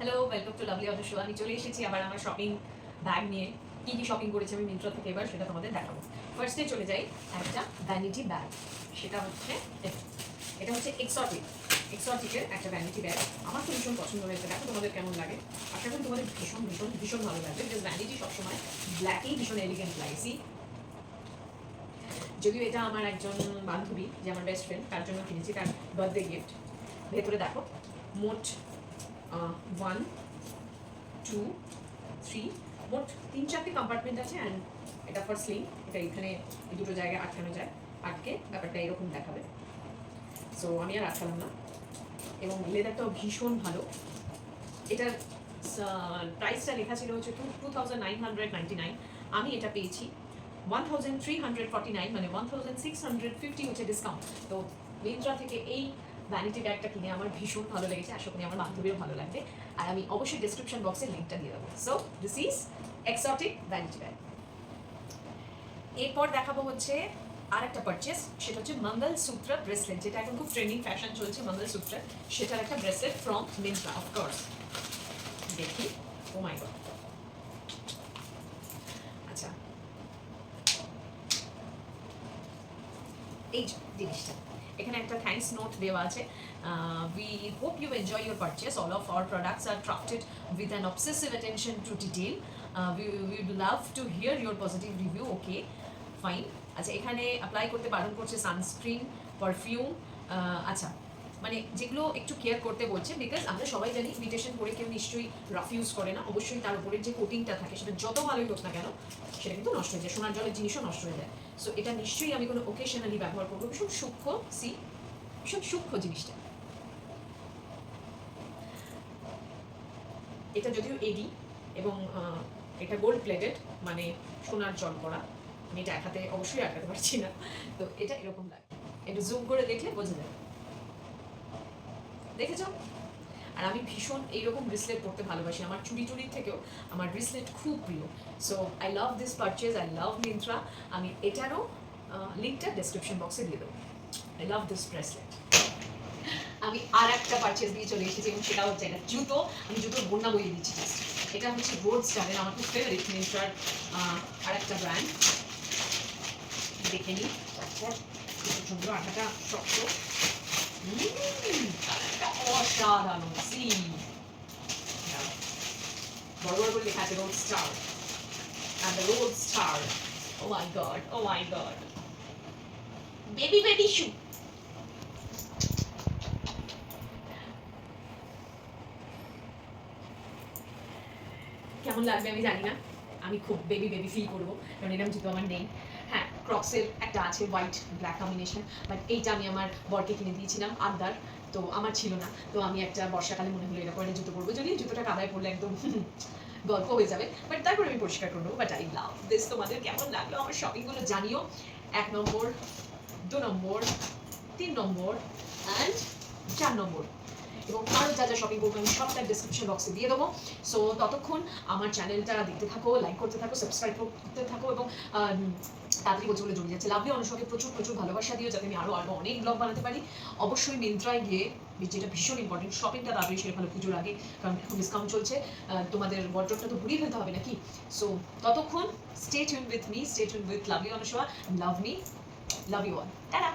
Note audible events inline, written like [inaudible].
Hello welcome to lovely auto show আমি চলে এসেছি আবার আমার শপিং ব্যাগ নিয়ে। কি কি শপিং করেছি আমি মিন্ত্রা থেকে এবার সেটা তোমাদের দেখাবো। ফার্স্টে চলে যাই একটা ভ্যানিটি ব্যাগ সেটা হচ্ছে এটা। হচ্ছে এক্সটিক এক্সটিকের একটা ভ্যানিটি ব্যাগ আমার তো ভীষণ পছন্দ হয়েছে। দেখো তোমাদের কেমন লাগে। আশা করি তোমাদের ভীষণ ভীষণ ভীষণ ভালো লাগবে। বিকজ ভ্যানিটি সবসময় ব্ল্যাকেই ভীষণ এলিগেন্ট লাগছি যদিও এটা আমার একজন বান্ধবী, যে আমার বেস্ট ফ্রেন্ড তার জন্য কিনেছি, তার বার্থডে গিফট ভেতরে দেখো, মোট ওয়ান টু থ্রি মোট তিন চারটে কম্পার্টমেন্ট আছে অ্যান্ড এটা ফর স্লিং এটা এখানে দুটো জায়গায় আটকানো যায়, আটকে ব্যাপারটা এরকম দেখাবে। সো আমি আর আটকালাম না। এবং লেদারটাও ভীষণ ভালো। এটার প্রাইসটা লেখা ছিল হচ্ছে two two thousand nine hundred ninety nine আমি এটা পেয়েছি। One thousand three hundred forty nine মানে one thousand six hundred fifty হচ্ছে ডিসকাউন্ট তো মিন্ত্রা থেকে এই ভ্যানিটি ব্যাগটা কিনে আমার ভীষণ ভালো লেগেছে, আশা করি আমার বান্ধবীরও ভালো লাগবে। আর আমি অবশ্যই ডিসক্রিপশন বক্সে লিঙ্কটা দিয়ে দেবো। So this is exotic vanity bag এরপর দেখাবো হচ্ছে আর একটা পারচেস সেটা হচ্ছে মঙ্গল সূত্র ব্রেসলেট যেটা এখন খুব ট্রেন্ডিং ফ্যাশন চলছে মঙ্গল সূত্র সেটার একটা ব্রেসলেট ফ্রম মিন্ত্রা অফকোর্স দেখি। ও মাই গড আচ্ছা। এই জিনিসটা। এখানে একটা থ্যাঙ্কস নোট দেওয়া আছে। We hope you enjoy your purchase all of our products are crafted with an obsessive attention to detail we would love to hear your positive review okay fine আচ্ছা এখানে apply করতে বারণ করছে sunscreen perfume আচ্ছা। মানে যেগুলো একটু care করতে বলছে বিকজ আমরা সবাই জানি ইমিটেশন করে কেউ নিশ্চয়ই রাফ ইউজ করে না। অবশ্যই তার উপরে যে কোটিংটা থাকে, সেটা যত ভালোই হোক না কেন, সেটা কিন্তু নষ্ট হয়ে যায়। সোনার জলের জিনিসও নষ্ট হয়ে যায়। সো এটা নিশ্চয়ই আমি কোনো ওকেশনালি ব্যবহার করব। ভীষণ সূক্ষ্ম সি ভীষণ সূক্ষ্ম জিনিসটা। এটা যদিও এডি এবং এটা গোল্ড প্লেটেড মানে সোনার জল করা। আমি এটা এক হাতে অবশ্যই আটকাতে পারছি না। তো, এটা এরকম লাগে। একটু জুম করে দেখলে বোঝা যায়। দেখেছ? আর আমি ভীষণ এইরকম ব্রিসলেট পরতে ভালোবাসি। আমার চুড়ি টুড়ির থেকেও আমার ব্রিসলেট খুব প্রিয়। So I love this purchase I love Myntra আমি এটারও লিঙ্কটা ডেসক্রিপশন বক্সে দিয়ে দেবো। আই লাভ দিস ব্রেসলেট আমি আর একটা পারচেজ দিয়ে চলে এসেছি এবং সেটা হচ্ছে এটা জুতো। আমি জুতোর বন্যা বইয়ে দিচ্ছি এটা হচ্ছে রোড স্টারের আমার খুব ফেভারিট মিন্ত্রার আর একটা ব্র্যান্ড দেখে নিই। সুন্দর আটাটা, শক্ত। অসাধারণ সি বড় বড় লেখা আছে রোড স্টার. কেমন লাগবে আমি জানি না। আমি খুব বেবি বেবি ফিল করব। কারণ এরকম জুতো আমার নেই। হ্যাঁ ক্রক্সের একটা আছে হোয়াইট ব্ল্যাক কম্বিনেশন বাট এইটা আমি আমার বরকে কিনে দিয়েছিলাম আদার তো আমার ছিল না। তো আমি একটা বর্ষাকালে মনে হলো এরকম জুতো পরবো। যদি জুতোটা কাদায় পড়লে একদম [laughs] গল্প হয়ে যাবে। বাট তারপর আমি পরিষ্কার করব বাট আই লাভ দিস তোমাদের কেমন লাগল আমার শপিংগুলো জানিও। এক নম্বর, দু নম্বর, তিন নম্বর অ্যান্ড চার নম্বর। এবং আরও যা যা শপিং করব, আমি সবটা ডিসক্রিপশন বক্সে দিয়ে দেবো। সো ততক্ষণ আমার চ্যানেলটা দেখতে থাকো লাইক করতে থাকো সাবস্ক্রাইব করতে থাকো এবং তাড়াতাড়ি বলছে বলে জড়িয়ে যাচ্ছে। লাভলি অনুষকে প্রচুর প্রচুর ভালোবাসা দিও যাতে আমি আরও আরও অনেক ব্লগ বানাতে পারি। অবশ্যই মিন্ত্রায় গিয়ে, যেটা ভীষণ ইম্পর্টেন্ট শপিংটা তাড়াতাড়ি সেরে ভালো পুজোর আগে, কারণ এখন ডিসকাউন্ট চলছে। তোমাদের বর্ডরটা তো ঘুরিয়ে ফেলতে হবে নাকি? সো ততক্ষণ stay tune with me stay tune with lovely Anusha love me love you all tata